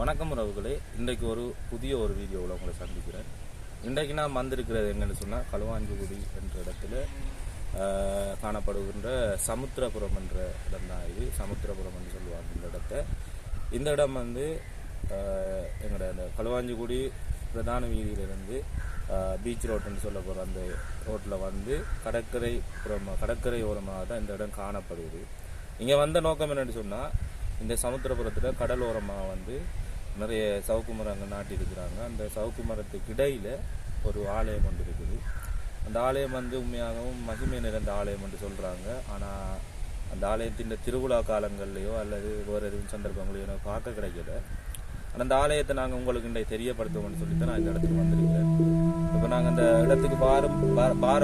வணக்கம் உறவுகளே. இன்றைக்கு ஒரு புதிய ஒரு வீடியோவில் உங்களை சந்திக்கிறேன். இன்றைக்கு நான் வந்திருக்கிறது என்னென்னு சொன்னால் களுவாஞ்சிகுடி என்ற இடத்துல காணப்படுகின்ற சமுத்திரபுரம் என்ற இடம் தான் இது. சமுத்திரபுரம் என்று சொல்லுவாங்க இந்த இடத்த. இந்த இடம் வந்து எங்களோட அந்த களுவாஞ்சிகுடி பிரதான வீதியிலிருந்து பீச் ரோட்டுன்னு சொல்ல போகிற அந்த ரோட்டில் வந்து கடற்கரை புறம் கடற்கரை ஓரமாக தான் இந்த இடம் காணப்படுது இங்கே வந்த நோக்கம் என்னென்னு சொன்னால் இந்த சமுத்திரபுரத்தில் கடலோரமாக வந்து நிறைய சவுக்கு மரங்கள் நாட்டியிருக்கிறாங்க அந்த சவுக்கு மரத்துக்கு இடையில் ஒரு ஆலயம் ஒன்று இருக்குது. அந்த ஆலயம் வந்து உண்மையாகவும் மகிமை நிறைந்த ஆலயம் என்று சொல்கிறாங்க ஆனால் அந்த ஆலயத்தின் திருவிழா காலங்கள்லையோ அல்லது வேறு எதுவும் சந்தர்ப்பங்களையோ எனக்கு பார்க்க கிடைக்கல. ஆனால் அந்த ஆலயத்தை நாங்கள் உங்களுக்கு இன்றைய தெரியப்படுத்துவோம்னு சொல்லி தான் நான் இந்த இடத்துக்கு வந்திருக்கிறேன். இப்போ நாங்கள் அந்த இடத்துக்கு வாரம் வார வார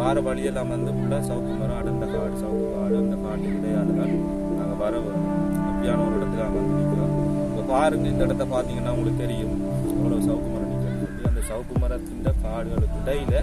வார வழியெல்லாம் வந்து ஃபுல்லாக சவுக்கு மரம் அடர்ந்த காடு சவுக்கு காடு அந்த காட்டு இடையால தான் நாங்கள் வர அப்படியான ஒரு இடத்துக்கு நாங்கள் வந்து நிற்கிறோம் பாருங்கள் பாருங்க இந்த இடத்த பார்த்தீங்கன்னா உங்களுக்கு தெரியும். அவ்வளோ சவுக்கு மரம் நிற்கிறது அந்த சவுக்கு மரத்தின் காடுகளுக்கு இடையில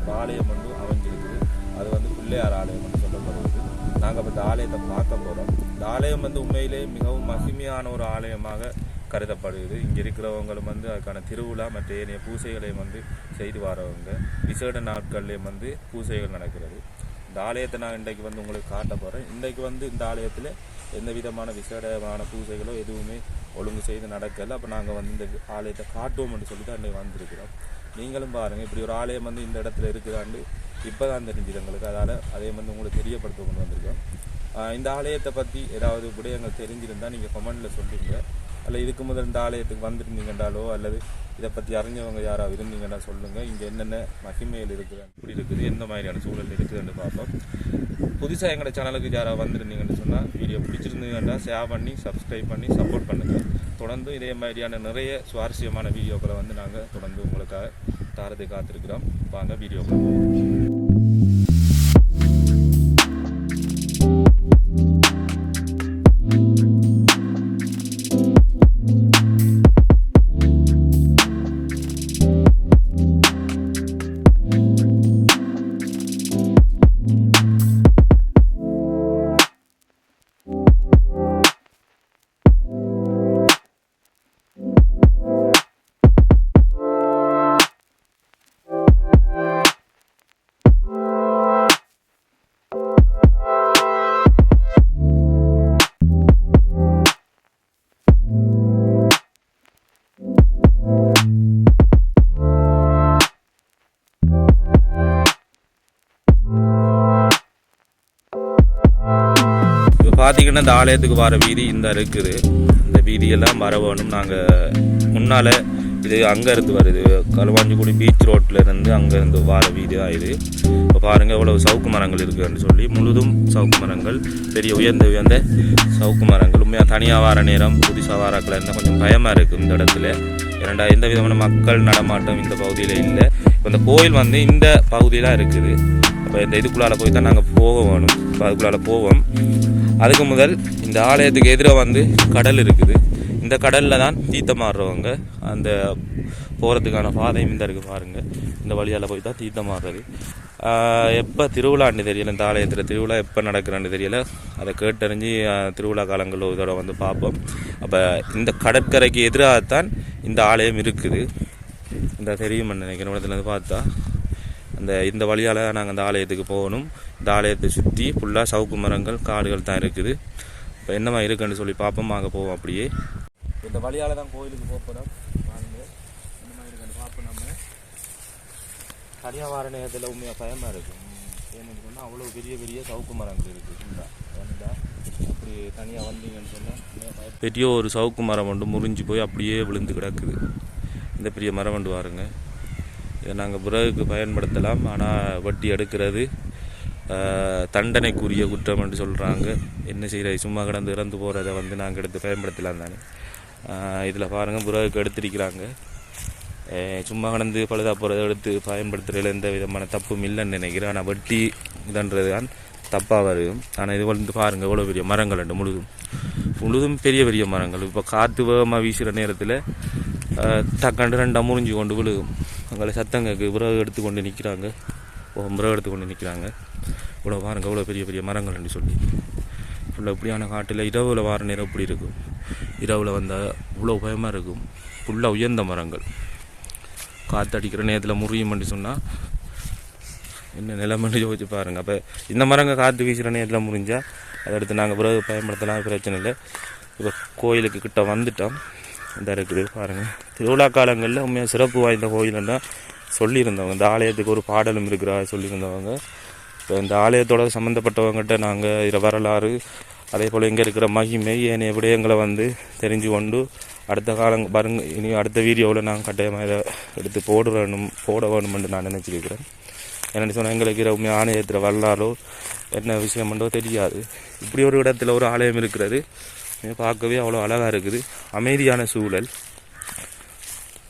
ஒரு ஆலயம் வந்து அமைஞ்சிருக்குது. அது வந்து பிள்ளையார் ஆலயம் சொல்லப்படுகிறது. நாங்கள் இப்போ இந்த ஆலயத்தை பார்க்க போகிறோம் இந்த ஆலயம் வந்து உண்மையிலே மிகவும் மகிமையான ஒரு ஆலயமாக கருதப்படுகிறது. இங்கே இருக்கிறவங்களும் வந்து அதுக்கான திருவிழா மற்ற ஏனைய பூசைகளையும் வந்து செய்து வரவங்க விசேட நாட்கள்லேயும் வந்து பூசைகள் நடக்கிறது. இந்த ஆலயத்தை நான் இன்றைக்கு வந்து உங்களுக்கு காட்ட போகிறேன் இன்றைக்கு வந்து இந்த ஆலயத்தில் எந்த விதமான விசேடமான பூசைகளோ எதுவுமே ஒழுங்கு செய்து நடக்கல. அப்போ நாங்கள் வந்து இந்த ஆலயத்தை காட்டுவோம்னு சொல்லி தான் இன்றைக்கு வந்திருக்கிறோம். நீங்களும் பாருங்கள் இப்படி ஒரு ஆலயம் வந்து இந்த இடத்துல இருக்குதாண்டு இப்போ தான் தெரிஞ்சுது எங்களுக்கு. அதால் அதே வந்து உங்களுக்கு தெரியப்படுத்த கொண்டு வந்திருக்கோம் இந்த ஆலயத்தை பற்றி ஏதாவது விடயங்கள் தெரிஞ்சிருந்தால் நீங்கள் கமெண்டில் சொல்லுங்கள் அல்ல இதுக்கு முதல் இந்த ஆலயத்துக்கு வந்திருந்தீங்கன்றாலோ அல்லது இதை பற்றி அறிஞ்சவங்க யாராவது இருந்தீங்கன்னா சொல்லுங்கள் இங்கே என்னென்ன மகிமைகள் இருக்குது இப்படி இருக்குது எந்த மாதிரியான சூழல் இருக்குதுன்னு பார்ப்போம். புதுசாக எங்களோட சேனலுக்கு யாராவது வந்திருந்தீங்கன்னு சொன்னால் வீடியோ பிடிச்சிருந்தீங்கன்னா ஷேர் பண்ணி சப்ஸ்கிரைப் பண்ணி சப்போர்ட் பண்ணுங்கள் தொடர்ந்து இதே மாதிரியான நிறைய சுவாரஸ்யமான வீடியோக்களை வந்து நாங்கள் தொடர்ந்து உங்களுக்காக தாரதை காத்திருக்கிறோம். வாங்க வீடியோ பார்த்தீங்கன்னா இந்த ஆலயத்துக்கு வர வீதி இந்த இருக்குது. இந்த வீதியெல்லாம் வர வேணும் நாங்கள் முன்னால் இது அங்கே இருந்து வருது. களுவாஞ்சிக்குடி பீச் ரோட்டில் இருந்து அங்கே இருந்து வர வீதி தான் இது. இப்போ பாருங்கள் இவ்வளோ சவுக்கு மரங்கள் இருக்குதுன்னு சொல்லி முழுதும் சவுக்கு மரங்கள். பெரிய உயர்ந்த உயர்ந்த சவுக்கு மரங்கள். உண்மையாக தனியாக வார நேரம் புதுசாக வாராக்கில் இருந்தால் கொஞ்சம் பயமாக இருக்குது இந்த இடத்துல. இரண்டா எந்த விதமான மக்கள் நடமாட்டம் இந்த பகுதியில் இல்லை. இப்போ இந்த கோயில் வந்து இந்த பகுதியில் இருக்குது. அப்போ இந்த இதுக்குள்ளால் போய் தான் நாங்கள் போக வேணும். இப்போ அதுக்குள்ளால போவோம். அதுக்கு முதல் இந்த ஆலயத்துக்கு எதிராக வந்து கடல் இருக்குது. இந்த கடலில் தான் தீர்த்தம் ஆடுறவங்க அந்த போகிறதுக்கான பாதையும் இந்த இருக்குது பாருங்கள் இந்த வழியால் போய் தான் தீர்த்தம் ஆடுறது. எப்போ திருவிழான்னு தெரியல இந்த ஆலயத்தில் திருவிழா எப்போ நடக்கிறான்னு தெரியல. அதை கேட்டறிஞ்சு திருவிழா காலங்களில் ஒரு தடவை வந்து பார்ப்போம். அப்போ இந்த கடற்கரைக்கு எதிராகத்தான் இந்த ஆலயம் இருக்குது. இந்த தெரியும் நினைக்கிறேன் இடத்துலேருந்து பார்த்தா. அந்த இந்த வழியால் நாங்கள் அந்த ஆலயத்துக்கு போகணும். இந்த ஆலயத்தை சுற்றி ஃபுல்லாக சவுக்கு மரங்கள் காடுகள் தான் இருக்குது. இப்போ என்னமா இருக்குன்னு சொல்லி பார்ப்போம் அங்கே போவோம் அப்படியே. இந்த வழியால் தான் கோயிலுக்கு போக போகிறோம் வாங்க என்னமா இருக்குன்னு பார்ப்போம் நம்ம. தனியாக நேரத்தில் உண்மையாக பயமாக இருக்கும் ஏன்னு சொன்னால் அவ்வளோ பெரிய பெரிய சவுக்கு மரங்கள் இருக்குது அப்படி தனியாக வந்தீங்கன்னு சொன்னால் பெரிய ஒரு சவுக்கு மரம் வந்து முறிஞ்சு போய் அப்படியே விழுந்து கிடக்குது. இந்த பெரிய மரம் வந்து வாருங்க. நாங்கள் பிறகுக்கு பயன்படுத்தலாம். ஆனால் வட்டி எடுக்கிறது தண்டனைக்குரிய குற்றம் என்று சொல்கிறாங்க என்ன செய்கிற சும்மா கிடந்து இறந்து போகிறத வந்து நாங்கள் எடுத்து பயன்படுத்தலாம் தானே. இதில் பாருங்கள் பிறகுக்கு எடுத்திருக்கிறாங்க. சும்மா கடந்து பழுதா போகிறத எடுத்து பயன்படுத்துகிறதுல எந்த விதமான தப்பும் இல்லைன்னு நினைக்கிறேன். ஆனால் வட்டி இதன்றது தான் தப்பாக வரும். ஆனால் இது வந்து பாருங்கள் எவ்வளோ பெரிய மரங்கள் ரெண்டு முழுதும் முழுதும் பெரிய பெரிய மரங்கள். இப்போ காற்று வேகமாக வீசுகிற நேரத்தில் தக்காண்டு ரெண்டாக முறிஞ்சு கொண்டு விழுகும். அங்கே சத்தம் கேட்குது விறகு எடுத்து கொண்டு நிற்கிறாங்க ஓ விறகு எடுத்து கொண்டு நிற்கிறாங்க இவ்வளோ பாருங்கள் இவ்வளோ பெரிய பெரிய மரங்கள்னு சொல்லி. ஃபுல்லாக இப்படியான காட்டில் இரவில் வார நேரம் இப்படி இருக்கும். இரவில் வந்தால் இவ்வளோ பயமாக இருக்கும். ஃபுல்லாக உயர்ந்த மரங்கள். காற்றடிக்கிற நேரத்தில் முறியும்னு சொன்னால் என்ன நிலைமைன்னு யோசிச்சு பாருங்கள் அப்போ இந்த மரங்க காற்று வீசுகிற நேரத்தில் முறிஞ்சால் அதை எடுத்து நாங்கள் பிறகு பயன்படுத்தலாம் பிரச்சனை இல்லை. இப்போ கோயிலுக்கு கிட்ட வந்துட்டோம். இந்த இருக்குது பாருங்கள் திருவிழா காலங்களில் உண்மையாக சிறப்பு வாய்ந்த கோயிலுன்னா சொல்லியிருந்தவங்க. இந்த ஆலயத்துக்கு ஒரு பாடலும் இருக்கிறா சொல்லியிருந்தவங்க. இப்போ இந்த ஆலயத்தோட சம்மந்தப்பட்டவங்ககிட்ட நாங்கள் இதில் வரலாறு அதே போல் இங்கே இருக்கிற மகிமை ஏனைய விடயங்களை வந்து தெரிஞ்சு கொண்டு அடுத்த காலம் பாருங்க இனி அடுத்த வீடியோவில் நாங்கள் கட்டாயமாக இதை எடுத்து போடணும் போட வேணும்னு நான் நினச்சிருக்கிறேன். என்னென்னு சொன்னால் எங்களுக்கு இரவுமே ஆலயத்தில் வரலாறோ என்ன விஷயம்ன்றோ தெரியாது. இப்படி ஒரு இடத்துல ஒரு ஆலயம் இருக்கிறது. பார்க்கவே அவ்வளோ அழகாக இருக்குது. அமைதியான சூழல்.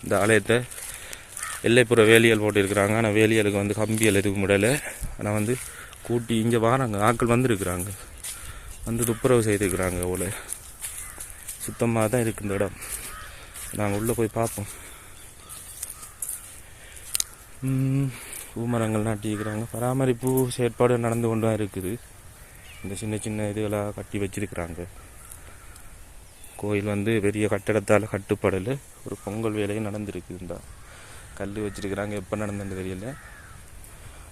இந்த ஆலயத்தை எல்லைப்புற வேலியல் போட்டிருக்கிறாங்க. ஆனால் வேலியலுக்கு வந்து கம்பியல் எதுவும் விடலை. ஆனால் வந்து கூட்டி இங்கே வராங்க. ஆட்கள் வந்துருக்குறாங்க. வந்து துப்புரவு செய்திருக்கிறாங்க அவ்வளோ சுத்தமாக தான் இருக்கு இந்த இடம். நாங்கள் உள்ளே போய் பார்ப்போம். பூமரங்கள் நாட்டியிருக்கிறாங்க. பராமரிப்பு செயற்பாடு நடந்து கொண்டு தான் இருக்குது. இந்த சின்ன சின்ன இதுகளாக கட்டி வச்சிருக்கிறாங்க. கோயில் வந்து பெரிய கட்டடத்தால் கட்டுப்படல ஒரு பொங்கல் வேலையும் நடந்திருக்கு இந்த கல் வச்சுருக்கிறாங்க. எப்போ நடந்ததுன்னு தெரியல.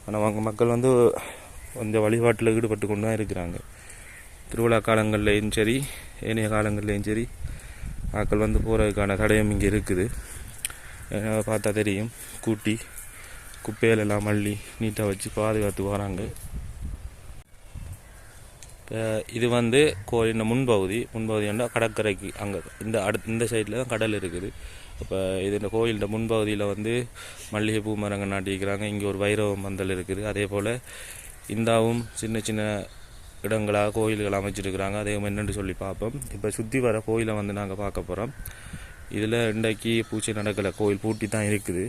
ஆனால் அவங்க மக்கள் வந்து இந்த வழிபாட்டில் ஈடுபட்டு கொண்டு தான் இருக்கிறாங்க. திருவிழா காலங்கள்லேயும் சரி ஏனைய காலங்கள்லேயும் சரி மக்கள் வந்து போகிறதுக்கான தடயம் இங்கே இருக்குது. ஏன்னா பார்த்தா தெரியும். கூட்டி குப்பையிலெல்லாம் எல்லாம் மல்லி நீட்டாக வச்சு பாதுகாத்து வராங்க. இது வந்து கோயிலின் முன்பகுதி முன்பகுதி என்றால் கடற்கரைக்கு அங்கே இந்த அடுத்த இந்த சைடில் தான் கடல் இருக்குது. இப்போ இது இந்த கோயிலின் முன்பகுதியில் வந்து மல்லிகை பூ மரங்கள் நாட்டிக்கிறாங்க இங்கே ஒரு வைரவ மந்தல் இருக்குது. அதே போல் இந்தாவும் சின்ன சின்ன இடங்களாக கோயில்கள் அமைச்சிருக்கிறாங்க. அதே என்னென்னு சொல்லி பார்ப்போம். இப்போ சுற்றி வர கோயிலை வந்து நாங்கள் பார்க்க போகிறோம் இதில் இன்றைக்கு பூஜை நடக்கலை. கோயில் பூட்டி தான் இருக்குது.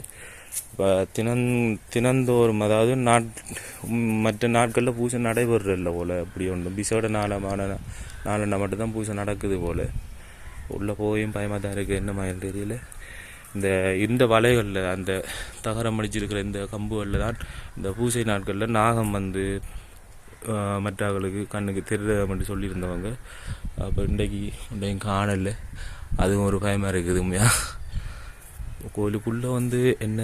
இப்போ தினந் தினந்தோறும் அதாவது நாட் மற்ற நாட்களில் பூஜை நடைபெறல போல். அப்படி ஒன்றும் பிசோட நாளமான நாளண்டா மட்டும்தான் பூஜை நடக்குது போல். உள்ளே போயும் பயமாக தான் இருக்குது என்ன மாதிரி தெரியல. இந்த இந்த வலைகளில் அந்த தகரம் அடிச்சிருக்கிற இந்த கம்புகளில் தான் இந்த பூஜை நாட்களில் நாகம் வந்து மற்றவர்களுக்கு கண்ணுக்கு தெரியுதுன்னு சொல்லியிருந்தவங்க. அப்போ இன்றைக்கு இன்றைக்கு காணலை. அதுவும் ஒரு பயமாக இருக்குது உண்மையா? கோயிலுக்குள்ளே வந்து என்ன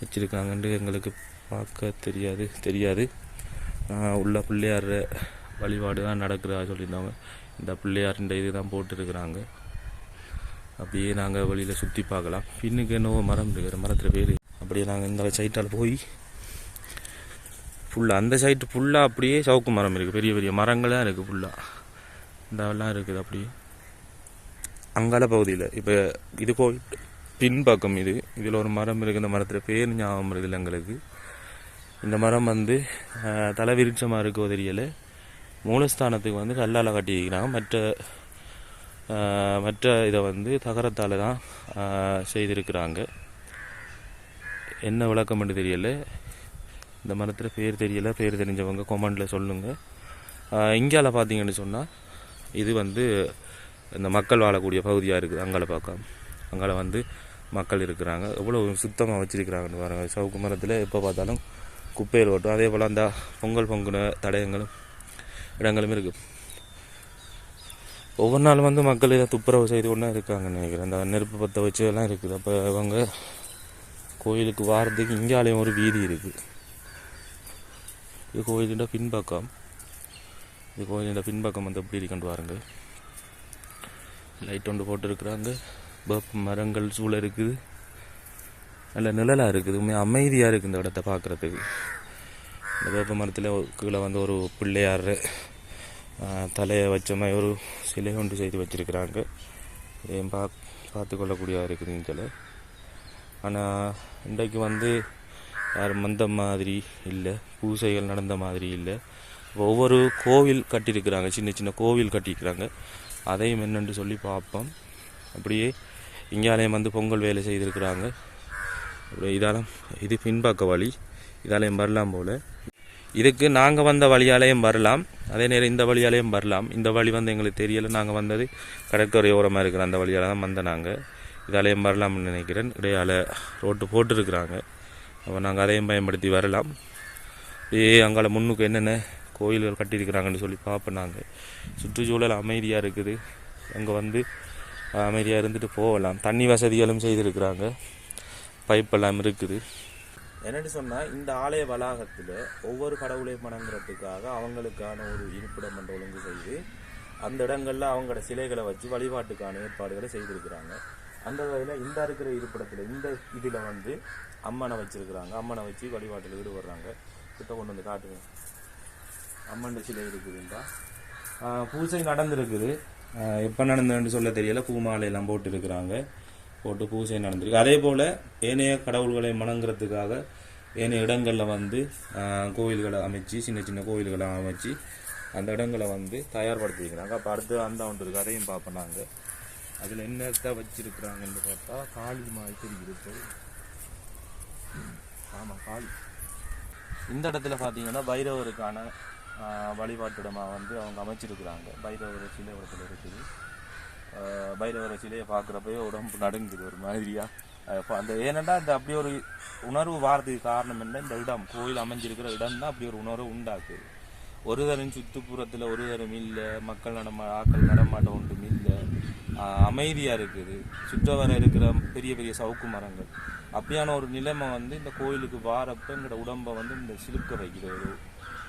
வச்சுருக்காங்கன்ட்டு எங்களுக்கு பார்க்க தெரியாது தெரியாது. உள்ள பிள்ளையார் வழிபாடு தான் நடக்கிறதா சொல்லியிருந்தாங்க. இந்த பிள்ளையார் இந்த இது தான் போட்டுருக்குறாங்க. அப்படியே நாங்கள் வழியில் சுற்றி பார்க்கலாம். பின்னுக்கு என்னவோ மரம் இருக்கிற மரத்தில் பேர் அப்படியே நாங்கள் இந்த சைட்டால் போய் ஃபுல்லாக அந்த சைட்டு ஃபுல்லாக அப்படியே சவுக்கு மரம் இருக்குது பெரிய பெரிய மரங்களாக இருக்குது ஃபுல்லாக இந்த இருக்குது அப்படியே. அங்கால பகுதியில் இப்போ இது கோயில் பின்பக்கம் இது. இதில் ஒரு மரம் இருக்குது இந்த மரத்தில் பேர் ஞாபகம் இருக்குது எங்களுக்கு. இந்த மரம் வந்து தலை விருட்சமாக இருக்க தெரியல மூலஸ்தானத்துக்கு வந்து கல்லால் கட்டியிருக்கிறாங்க. மற்ற மற்ற இதை வந்து தகரத்தால் தான் செய்திருக்கிறாங்க. என்ன விளக்கம் என்று தெரியலை. இந்த மரத்தில் பேர் தெரியலை. பேர் தெரிஞ்சவங்க கொமெண்டில் சொல்லுங்கள் இங்கால பார்த்தீங்கன்னு சொன்னால் இது வந்து இந்த மக்கள் வாழக்கூடிய பகுதியாக இருக்குது அங்கால பக்கம். அங்கால வந்து மக்கள் இருக்கிறாங்க. எவ்வளோ சுத்தமாக வச்சிருக்கிறாங்கன்னு பாருங்கள் சவுக்கு மரத்தில் எப்போ பார்த்தாலும் குப்பையில் ஓட்டும். அதே போல் அந்த பொங்கல் பொங்குன தடயங்களும் இடங்களும் இருக்குது ஒவ்வொரு நாளும் வந்து மக்கள் இதை துப்புரவு செய்து கொண்டு இருக்காங்கன்னு நினைக்கிறேன். அந்த நெருப்பு பற்ற வச்சு எல்லாம் இருக்குது. அப்போ அவங்க கோயிலுக்கு வாரத்துக்கு இங்காலையும் ஒரு வீதி இருக்குது இது கோயிலோட பின்பக்கம். இது கோயிலோட பின்பக்கம் வந்து எப்படி இருக்குன்னு பாருங்கள். லைட் ஒன்று போட்டுருக்குறாங்க வேப்ப மரங்கள் சூழ இருக்குது. நல்ல நிழலாக இருக்குது. உண்மையாக அமைதியாக இருக்குது இந்த இடத்த பார்க்குறதுக்கு. இந்த வேப்ப மரத்தில் கீழே வந்து ஒரு பிள்ளையார் தலையை வச்ச மாதிரி ஒரு சிலை ஒன்று செய்து வச்சிருக்கிறாங்க. இதையும் பா பார்த்து கொள்ளக்கூடியதாக இருக்குது இதில். ஆனால் இன்றைக்கு வந்து யாரும் வந்த மாதிரி இல்லை. பூசைகள் நடந்த மாதிரி இல்லை. ஒவ்வொரு கோவில் கட்டியிருக்கிறாங்க. சின்ன சின்ன கோவில் கட்டியிருக்கிறாங்க. அதையும் என்னென்று சொல்லி பார்ப்போம். அப்படியே இங்கேயாலையும் வந்து பொங்கல் வேலை செய்திருக்கிறாங்க. அப்படியே இதாலும் இது பின்பக்க வழி. இதாலையும் வரலாம் போல். இதுக்கு நாங்கள் வந்த வழியாலையும் வரலாம். அதே நேரம் இந்த வழியாலையும் வரலாம். இந்த வழி வந்து எங்களுக்கு தெரியலை. நாங்கள் வந்தது கடற்கரை ஓரமாக இருக்கிற அந்த வழியால் தான் வந்த நாங்கள் இதாலையும் வரலாம்னு நினைக்கிறேன். இடையால ரோட்டு போட்டிருக்கிறாங்க. அப்போ நாங்கள் அதையும் பயன்படுத்தி வரலாம். ஏ அங்கால முன்னுக்கு என்னென்ன கோயில்கள் கட்டியிருக்கிறாங்கன்னு சொல்லி பார்ப்போம் நாங்கள் சுற்றுச்சூழல் அமைதியாக இருக்குது. அங்கே வந்து அமைதியாக இருந்துட்டு போகலாம். தண்ணி வசதிகளும் செய்திருக்கிறாங்க. பைப்பெல்லாம் இருக்குது. என்னென்னு சொன்னால் இந்த ஆலய வளாகத்தில் ஒவ்வொரு கடவுளையும் வணங்குறதுக்காக அவங்களுக்கான ஒரு இருப்பிடம் என்ற ஒழுங்கு செய்து அந்த இடங்களில் அவங்களோட சிலைகளை வச்சு வழிபாட்டுக்கான ஏற்பாடுகளை செய்திருக்கிறாங்க. அந்த வகையில் இந்த இருக்கிற இருப்பிடத்தில் இந்த இதில் வந்து அம்மனை வச்சுருக்குறாங்க. அம்மனை வச்சு வழிபாட்டில் ஈடுபடுறாங்க. கிட்ட கொண்டு வந்து காட்டுங்க. அம்மன் சிலை இருக்குதுண்டா பூஜை நடந்திருக்குது. எப்போ நடந்ததுன்னு சொல்ல தெரியல. பூ மாலையெல்லாம் போட்டு போட்டு பூஜை நடந்திருக்கு. அதே போல் ஏனைய கடவுள்களை மணங்குறதுக்காக ஏனைய இடங்களில் வந்து கோயில்களை அமைச்சு சின்ன சின்ன கோயில்களை அமைச்சு அந்த இடங்களை வந்து தயார்படுத்திக்கிறாங்க அப்போ அடுத்து அந்த ஒன்று இருக்குது அதையும் பார்ப்போம் நாங்கள் அதில் என்னத்தை வச்சுருக்குறாங்கன்னு பார்த்தா காளி மாதிரி இருக்குது ஆமாம் காளி. இந்த இடத்துல பார்த்தீங்கன்னா பைரவருக்கான வழிபாட்டிடமாக வந்து அவங்க அமைச்சிருக்கிறாங்க. பைரவர் சிலை இடத்துல இருக்குது. பைரவர் சிலையை பார்க்குறப்பயே உடம்பு நடுங்குது ஒரு மாதிரியாக அந்த ஏனெண்டா அந்த அப்படி ஒரு உணர்வு வாரதுக்கு காரணம் என்ன? இந்த இடம் கோயில் அமைஞ்சிருக்கிற இடம் தான் அப்படி ஒரு உணர்வு உண்டாக்குது. ஒரு தரம் சுற்றுப்புறத்தில் ஒரு தரம் இல்லை மக்கள் நடமா ஆக்கள் நடமாட்டம் ஒன்றும் இல்லை. அமைதியாக இருக்குது. சுற்ற வர இருக்கிற பெரிய பெரிய சவுக்கு மரங்கள். அப்படியான ஒரு நிலைமை வந்து இந்த கோயிலுக்கு வாரப்ப எங்களோட உடம்பை வந்து இந்த சிலுக்க வைக்கிற ஒரு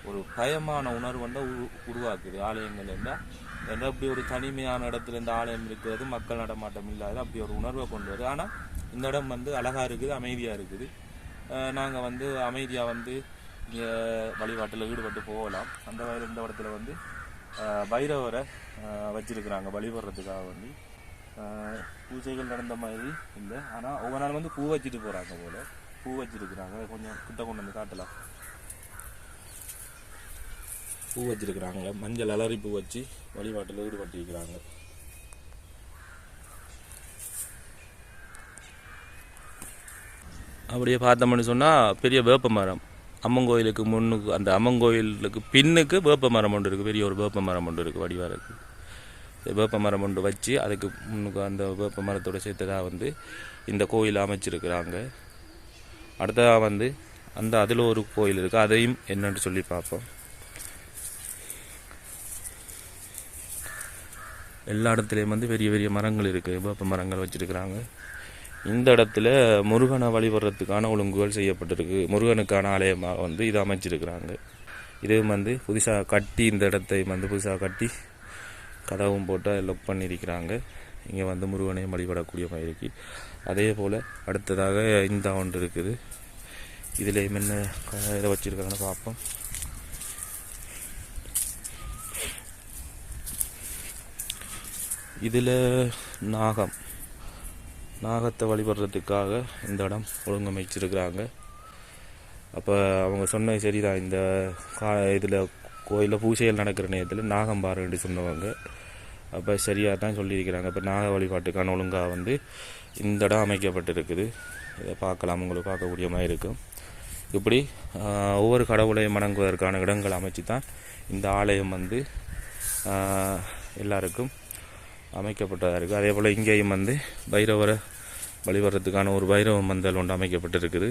ஒரு பயமான உணர்வு வந்து உரு- உருவாக்குது. ஆலயங்கள் இருந்தால் ஏன்னா அப்படி ஒரு தனிமையான இடத்துல இந்த ஆலயம் இருக்கிறது மக்கள் நடமாட்டம் இல்லாத அப்படி ஒரு உணர்வை கொண்டு வருது. ஆனால் இந்த இடம் வந்து அழகாக இருக்குது அமைதியாக இருக்குது. நாங்கள் வந்து அமைதியாக வந்து இங்கே வழிபாட்டில் ஈடுபட்டு போகலாம். அந்த வகையில் இந்த இடத்துல வந்து பைரவரை வச்சுருக்குறாங்க வச்சிருக்கிறாங்க வழிபடுறதுக்காக வந்து பூஜைகள் நடந்த மாதிரி இல்லை. ஆனால் ஒவ்வொரு நாள் வந்து பூ வச்சுட்டு போகிறாங்க போல். பூ வச்சுருக்குறாங்க. கொஞ்சம் கிட்ட கொண்டு வந்து காட்டலாம். பூ வச்சிருக்கிறாங்க. மஞ்சள் அலறி பூ வச்சு வழிபாட்டில் ஈடுபட்டிருக்கிறாங்க. அப்படியே பார்த்தோம்னு சொன்னால் பெரிய வேப்ப மரம். அம்மன் கோயிலுக்கு முன்னுக்கு அந்த அம்மன் கோயிலுக்கு பின்னுக்கு வேப்ப மரம் ஒன்று இருக்குது பெரிய ஒரு வேப்ப மரம் ஒன்று இருக்குது வடிவாருக்கு இந்த வேப்ப மரம் ஒன்று வச்சு அதுக்கு முன்னுக்கு அந்த வேப்ப மரத்தோட சேர்த்ததாக வந்து இந்த கோயில் அமைச்சிருக்கிறாங்க. அடுத்ததாக வந்து அந்த அதில் ஒரு கோயில் இருக்குது அதையும் என்னென்று சொல்லி பார்ப்போம். எல்லா இடத்துலையும் வந்து பெரிய பெரிய மரங்கள் இருக்குது வேப்ப மரங்கள் வச்சுருக்குறாங்க. இந்த இடத்துல முருகனை வழிபடுறதுக்கான ஒழுங்குகள் செய்யப்பட்டிருக்கு. முருகனுக்கான ஆலயமாக வந்து இதை அமைச்சிருக்கிறாங்க. இதுவும் வந்து புதுசாக கட்டி இந்த இடத்தை வந்து புதுசாக கட்டி கதவும் போட்டு லொக் பண்ணியிருக்கிறாங்க. இங்கே வந்து முருகனையும் வழிபடக்கூடிய மாதிரி இருக்குது அதே போல் அடுத்ததாக இந்த ஒன்று இருக்குது. இதுலேயும் என்ன இதை வச்சுருக்காங்கன்னு பார்ப்போம். இதில் நாகம் நாகத்தை வழிபடுறதுக்காக இந்த இடம் ஒழுங்கமைச்சிருக்கிறாங்க. அப்போ அவங்க சொன்னது சரிதான். இந்த கா இதில் கோயிலில் பூஜைகள் நடக்கிற நேரத்தில் நாகம் பாருன்னு சொன்னவங்க. அப்போ சரியாக தான் சொல்லியிருக்கிறாங்க. இப்போ நாக வழிபாட்டுக்கான ஒழுங்காக வந்து இந்த இடம் அமைக்கப்பட்டிருக்குது. இதை பார்க்கலாம். உங்களுக்கு பார்க்கக்கூடிய மாதிரி இருக்கும். இப்படி ஒவ்வொரு கடவுளையும் வணங்குவதற்கான இடங்கள் அமைச்சு தான் இந்த ஆலயம் வந்து எல்லாருக்கும் அமைக்கப்பட்டதாக இருக்குது அதே போல் இங்கேயும் வந்து பைரவரை வழிபடுறதுக்கான ஒரு பைரவ மந்தல் ஒன்று அமைக்கப்பட்டிருக்குது.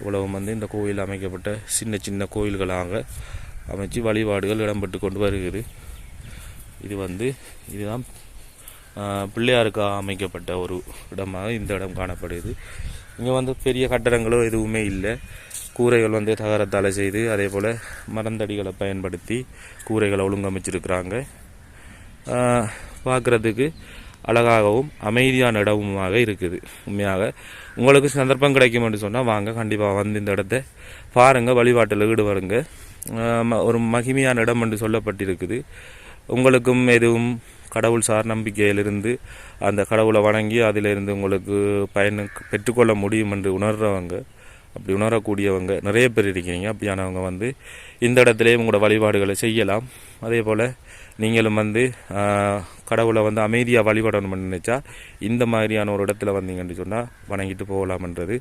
இவ்வளவும் வந்து இந்த கோயில் அமைக்கப்பட்ட சின்ன சின்ன கோயில்களாக அமைச்சு வழிபாடுகள் இடம்பெற்று கொண்டு வருகிறது. இது வந்து இதுதான் பிள்ளையாருக்காக அமைக்கப்பட்ட ஒரு இடமாக இந்த இடம் காணப்படுது இங்கே வந்து பெரிய கட்டடங்களோ எதுவுமே இல்லை. கூரைகள் வந்து தகரத்தால் செய்து அதே போல் மரந்தடிகளை பயன்படுத்தி கூரைகளை ஒழுங்கமைச்சிருக்கிறாங்க. பார்க்குறதுக்கு அழகாகவும் அமைதியான இடமுமாக இருக்குது. உண்மையாக உங்களுக்கு சந்தர்ப்பம் கிடைக்கும் என்று சொன்னால் வாங்க கண்டிப்பாக வந்து இந்த இடத்த பாருங்கள் வழிபாட்டில் ஈடுபடுங்க. ம- ஒரு மகிமையான இடம் என்று சொல்லப்பட்டிருக்குது. உங்களுக்கும் எதுவும் கடவுள் சார் நம்பிக்கையிலிருந்து அந்த கடவுளை வணங்கி அதிலிருந்து உங்களுக்கு பயன் பெற்றுக்கொள்ள முடியும் என்று உணர்றவங்க அப்படி உணரக்கூடியவங்க நிறைய பேர் இருக்கீங்க அப்படியானவங்க வந்து இந்த இடத்திலே உங்களோட வழிபாடுகளை செய்யலாம். அதே போல் நீங்களும் வந்து கடவுளை வந்து அமைதியாக வழிபடணும்னு நினச்சா இந்த மாதிரியான ஒரு இடத்துல வந்தீங்கன்னு சொன்னால் வணங்கிட்டு போகலாம்ன்றது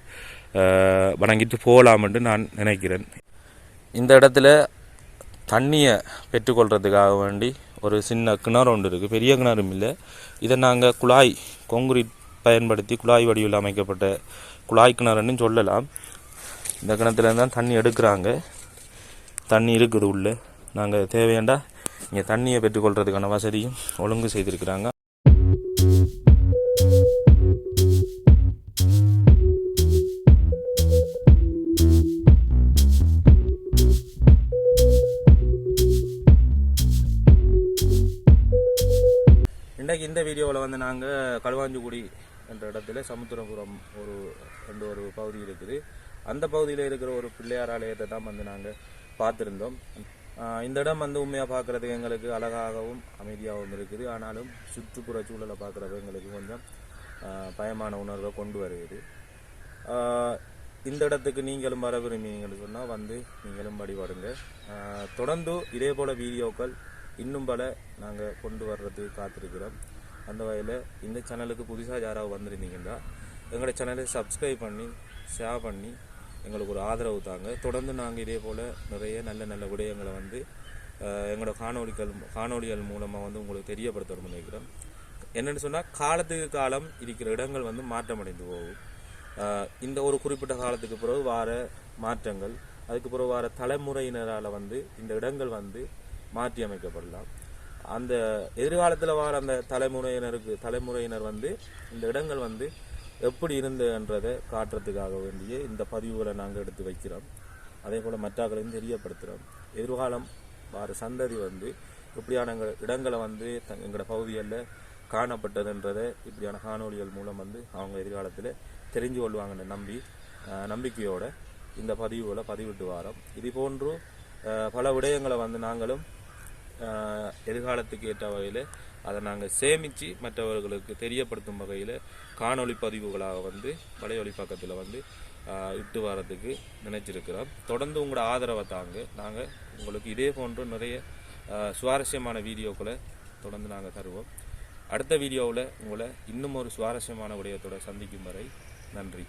வணங்கிட்டு போகலாம்னு நான் நினைக்கிறேன். இந்த இடத்துல தண்ணியை பெற்றுக்கொள்றதுக்காக வேண்டி ஒரு சின்ன கிணறு ஒன்று இருக்குது பெரிய கிணறும் இல்லை. இதை நாங்கள் குழாய் கொங்குரிட் பயன்படுத்தி குழாய் வடிவில் அமைக்கப்பட்ட குழாய் கிணறுன்னு சொல்லலாம். இந்த கிணத்துல தான் தண்ணி எடுக்கிறாங்க. தண்ணி இருக்குது உள்ளே. நாங்கள் தேவையாண்டா இங்கே தண்ணியை பெற்றுக்கொள்றதுக்கான வசதியும் ஒழுங்கு செய்திருக்கிறாங்க. இன்றைக்கு இந்த வீடியோவில் வந்து நாங்கள் களுவாஞ்சிக்குடி என்ற இடத்துல சமுத்திரபுரம் ஒரு என்ற ஒரு பகுதி இருக்குது. அந்த பகுதியில் இருக்கிற ஒரு பிள்ளையார் ஆலயத்தை தான் வந்து நாங்கள் பார்த்துருந்தோம். இந்த இடம் வந்து உண்மையாக பார்க்குறதுக்கு எங்களுக்கு அழகாகவும் அமைதியாகவும் இருக்குது. ஆனாலும் சுற்றுப்புற சூழலை பார்க்குறது எங்களுக்கு கொஞ்சம் பயமான உணர்வை கொண்டு வருகிறது. இந்த இடத்துக்கு நீங்களும் வர விரும்பினீங்கன்னு சொன்னால் வந்து நீங்களும் வழிபடுங்க. தொடர்ந்து இதே போல் வீடியோக்கள் இன்னும் பல நாங்கள் கொண்டு வர்றதுக்கு காத்திருக்கிறோம். அந்த வகையில் இந்த சேனலுக்கு புதுசாக யாராவது வந்திருந்தீங்கன்னா எங்களோட சேனலை சப்ஸ்கிரைப் பண்ணி ஷேர் பண்ணி எங்களுக்கு ஒரு ஆதரவு தாங்க. தொடர்ந்து நாங்கள் இதே போல் நிறைய நல்ல நல்ல விடயங்களை வந்து எங்களோட காணொளிகள் காணொளிகள் மூலமாக வந்து உங்களுக்கு தெரியப்படுத்தணும்னு நினைக்கிறோம். என்னென்னு சொன்னால் காலத்துக்கு காலம் இருக்கிற இடங்கள் வந்து மாற்றமடைந்து போகும் இந்த ஒரு குறிப்பிட்ட காலத்துக்கு பிறகு வார மாற்றங்கள் அதுக்கு பிறகு வார தலைமுறையினரால் வந்து இந்த இடங்கள் வந்து மாற்றி அமைக்கப்படலாம். அந்த எதிர்காலத்தில் வார அந்த தலைமுறையினருக்கு தலைமுறையினர் வந்து இந்த இடங்கள் வந்து எப்படி இருந்ததுன்றதை காட்டுறதுக்காக வேண்டிய இந்த பதிவுகளை நாங்கள் எடுத்து வைக்கிறோம். அதே போல் மற்றாக்களையும் தெரியப்படுத்துகிறோம் எதிர்காலம் வார சந்ததி வந்து இப்படியான எங்கள் இடங்களை வந்து தங் எங்களோட பகுதிகளில் காணப்பட்டதுன்றதை இப்படியான காணொளிகள் மூலம் வந்து அவங்க எதிர்காலத்தில் தெரிஞ்சு கொள்வாங்கன்னு நம்பி நம்பிக்கையோடு இந்த பதிவுகளை பதிவிட்டு வரோம். இது போன்று பல விடயங்களை வந்து நாங்களும் எதிர்காலத்துக்கு ஏற்ற வகையில் அதை நாங்கள் சேமித்து மற்றவர்களுக்கு தெரியப்படுத்தும் வகையில் காணொளி பதிவுகளாக வந்து வலையொலி பக்கத்தில் வந்து இட்டு வரதுக்கு நினைச்சிருக்கிறோம். தொடர்ந்து உங்களோட ஆதரவை தாங்க நாங்கள் உங்களுக்கு இதே போன்று நிறைய சுவாரஸ்யமான வீடியோக்களை தொடர்ந்து நாங்கள் தருவோம். அடுத்த வீடியோவில் உங்களை இன்னும் ஒரு சுவாரஸ்யமான உடையத்தோட சந்திக்கும் வரை நன்றி.